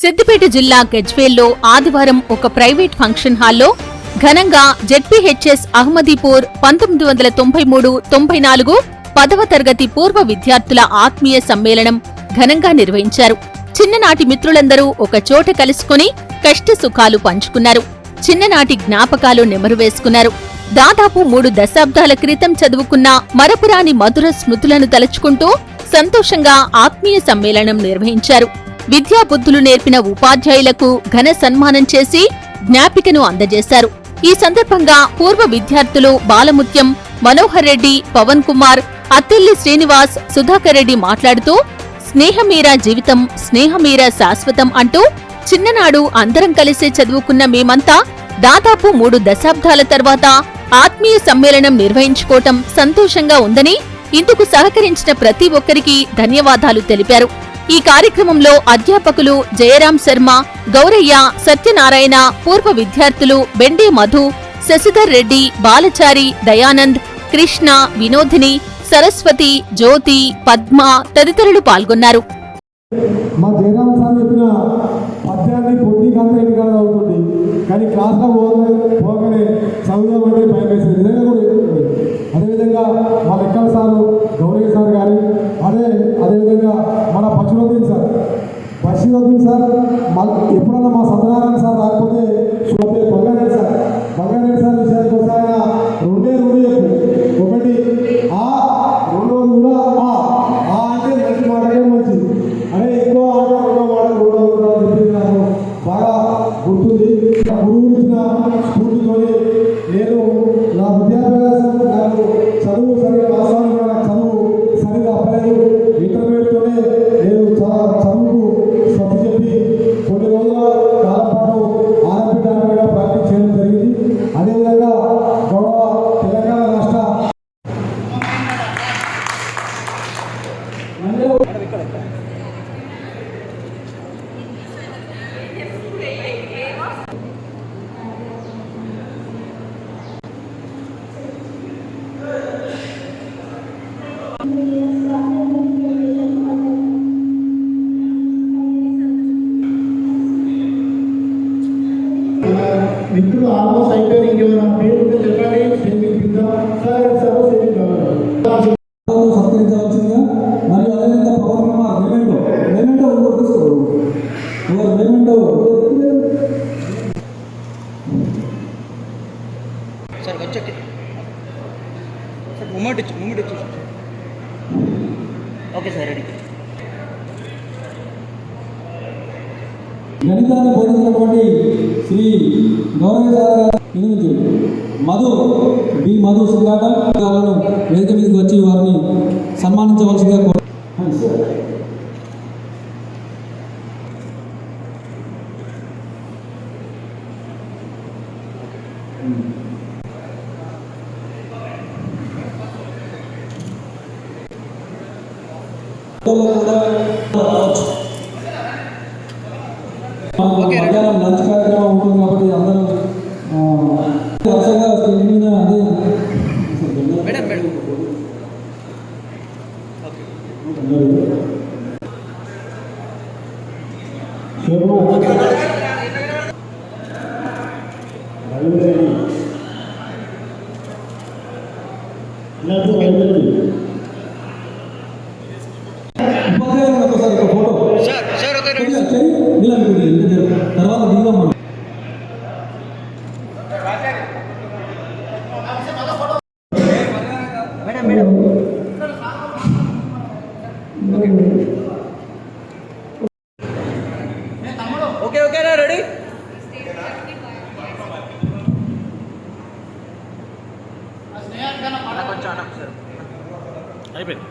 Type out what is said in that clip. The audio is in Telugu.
సిద్దిపేట జిల్లా గజ్వేల్లో ఆదివారం ఒక ప్రైవేట్ ఫంక్షన్ హాల్లో ఘనంగా జెడ్పీహెచ్ఎస్ అహ్మదీపూర్ పంతొమ్మిది వందల తొంభై మూడు తొంభై నాలుగు పదవ తరగతి పూర్వ విద్యార్థుల ఆత్మీయ సమ్మేళనం ఘనంగా నిర్వహించారు. చిన్ననాటి మిత్రులందరూ ఒక చోట కలుసుకుని కష్ట సుఖాలు పంచుకున్నారు. చిన్ననాటి జ్ఞాపకాలు నెమరు వేసుకున్నారు. దాదాపు మూడు దశాబ్దాల క్రితం చదువుకున్న మరపురాని మధుర స్మృతులను తలుచుకుంటూ సంతోషంగా ఆత్మీయ సమ్మేళనం నిర్వహించారు. విద్యాబుద్ధులు నేర్పిన ఉపాధ్యాయులకు ఘన సన్మానం చేసి జ్ఞాపికను అందజేశారు. ఈ సందర్భంగా పూర్వ విద్యార్థులు బాలముత్యం మనోహర్ రెడ్డి పవన్ కుమార్ అత్తిల్లి శ్రీనివాస్ సుధాకర్ రెడ్డి మాట్లాడుతూ స్నేహమీరా జీవితం స్నేహమీరా శాశ్వతం అంటూ చిన్ననాడు అందరం కలిసే చదువుకున్న మేమంతా దాదాపు మూడు దశాబ్దాల తర్వాత ఆత్మీయ సమ్మేళనం నిర్వహించుకోవటం సంతోషంగా ఉందని ఇందుకు సహకరించిన ప్రతి ఒక్కరికి ధన్యవాదాలు తెలిపారు. ఈ కార్యక్రమంలో అధ్యాపకులు జయరాం శర్మ గౌరయ్య సత్యనారాయణ పూర్వ విద్యార్థులు బెండే మధు శశిధర్ రెడ్డి బాలచారి దయానంద్ కృష్ణ వినోదిని సరస్వతి జ్యోతి పద్మ తదితరులు పాల్గొన్నారు. మా జయరాం సార్ చెప్పిన పద్యాన్ని పొద్దు కాస్త అవుతుంది. కానీ క్లాస్లో మిత్రులు ఆల్మోస్ట్ అయిపోయింది ఇంకేమైనా పేరు okay sir ready గణితాన్ని బోధించినటువంటి శ్రీ గౌరవ మధు బి మధు సుగాటం గారు వేదిక మీదకి వచ్చి వారిని సన్మానించవలసిందిగా కోరు ఓకే. మధ్యాహ్నం లంచ్ కార్యక్రమం ఉంటుంది కాబట్టి అందరూ ఆ, వరుసగా స్టేజ్ మీద అదే మేడం నిలబడి నిలబడి. తర్వాత దిగుదాం మనం. మేడం మేడం ఓకే ఓకేనా రెడీ? అయిపోయింది.